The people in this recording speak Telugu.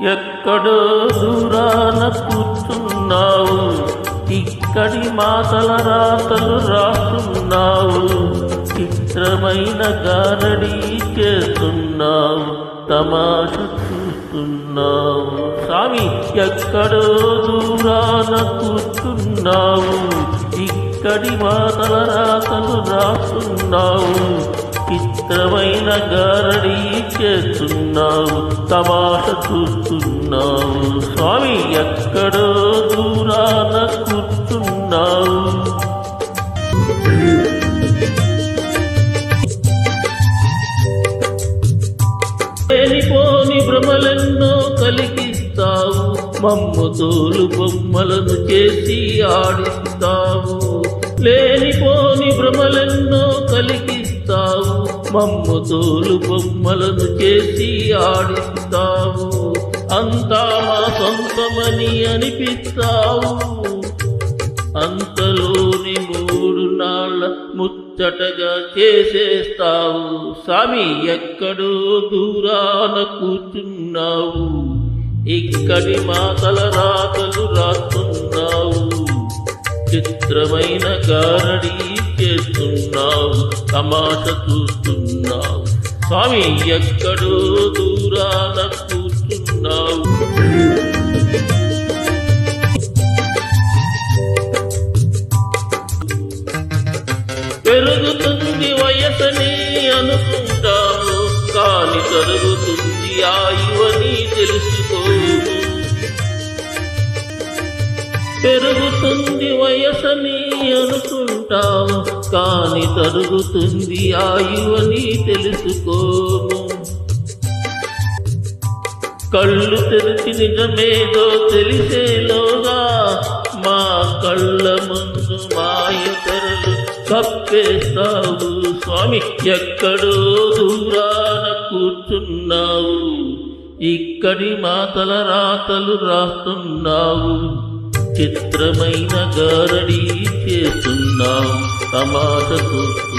ఎక్కడో దూరాన కూర్చున్నావు. ఇక్కడి మాటల రాతలు రాస్తున్నావు. చిత్రమైన గారడి చేస్తున్నావు. తమాష చూస్తున్నావు. స్వామి ఎక్కడో దూరాన కూర్చున్నావు. ఇక్కడి మాటల రాతలు రాస్తున్నావు. ఇష్టమైన గారడి చేస్తున్నావు తమాష చూస్తున్నావు. స్వామి ఎక్కడో దూరాన కూర్చున్నావు. లేనిపోని భ్రమలెన్నో కలిగిస్తావు మమ్ము తోలు బొమ్మలను చేసి ఆడిస్తావు. లేనిపోని భ్రమలెన్నో కలిగి మమ్ము తోలు బొమ్మలను చేసి ఆడిస్తావు. అంతా మా సొంతమని అనిపిస్తావు. అంతలోని మూడు నాళ్ళ ముచ్చటగా చేసేస్తావు. స్వామి ఎక్కడో దూరాన కూర్చున్నావు. ఇక్కడి మాటల రాతలు రాస్తున్నావు చిత్రమైన కారడీ చేస్తున్నావు తమాష చూస్తున్నావు. స్వామి ఎక్కడో దూరాన కూర్చున్నావు. పెరుగుతుంది వయసని అనుకుంటాము కాని తరుగుతుంది ఆయువని తెలుసుకో. పెరుగుతుంది వయసని అనుకుంటాము కాని తరుగుతుంది ఆయువని తెలుసుకోము కళ్ళు తెరిచి నిజమేదో తెలిసేలోగా మా కళ్ళ ముందు మాయ తెరలు కప్పేస్తావు. స్వామి ఎక్కడో దూరాన కూర్చున్నావు. ఇక్కడి మాతల రాతలు రాస్తున్నావు. చిత్రమైన గారడీ చేస్తున్నాం. తమాష